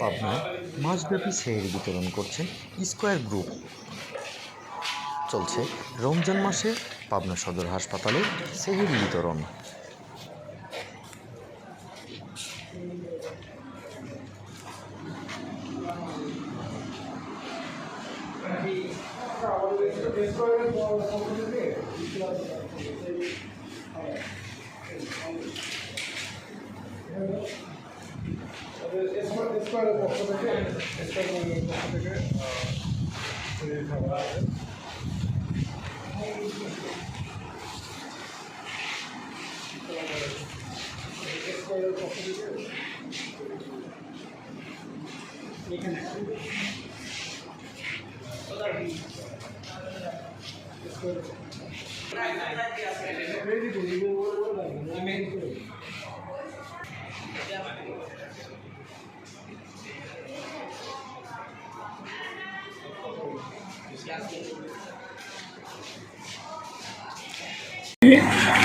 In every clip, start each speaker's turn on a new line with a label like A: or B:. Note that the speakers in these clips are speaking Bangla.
A: পাবনায় মাসব্যাপী সেহরি বিতরণ করছে স্কোয়ার গ্রুপ। চলছে রমজান মাসে পাবনা সদর হাসপাতালে সেহরি বিতরণ।
B: স্কোয়ারের পক্ষ থেকে স্কোয়ারের পক্ষ থেকে স্কোয়ারের পক্ষ থেকে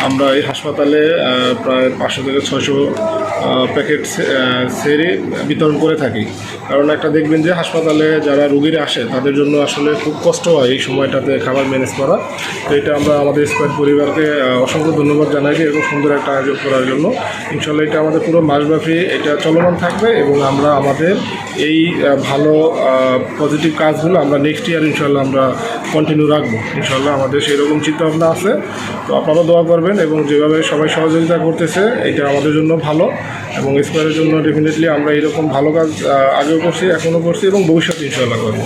B: আমরা এই হাসপাতালে প্রায় পাঁচশো থেকে ছয়শো প্যাকেট সেরে বিতরণ করে থাকি। কারণ একটা দেখবেন যে হাসপাতালে যারা রুগীরা আসে, তাদের জন্য আসলে খুব কষ্ট হয় এই সময়টাতে খাবার ম্যানেজ করা। তো এটা আমরা আমাদের স্কোয়ার পরিবারকে অসংখ্য ধন্যবাদ জানাই যে এরকম সুন্দর একটা আয়োজন করার জন্য। ইনশাল্লাহ এটা আমাদের পুরো মাসব্যাপী এটা চলমান থাকবে এবং আমরা আমাদের এই ভালো পজিটিভ কাজগুলো আমরা নেক্সট ইয়ার ইনশাল্লাহ আমরা কন্টিনিউ রাখব। ইনশাল্লাহ আমাদের সেই রকম চিন্তাভাবনা আছে। তো আপনারা দোয়া করবেন এবং যেভাবে সবাই সহযোগিতা করতেছে, এটা আমাদের জন্য ভালো এবং স্কোয়ারের জন্য ডেফিনেটলি আমরা এরকম ভালো কাজ আগেও করছি, এখনও করছি এবং ভবিষ্যতে ইনশাল্লাহ করব।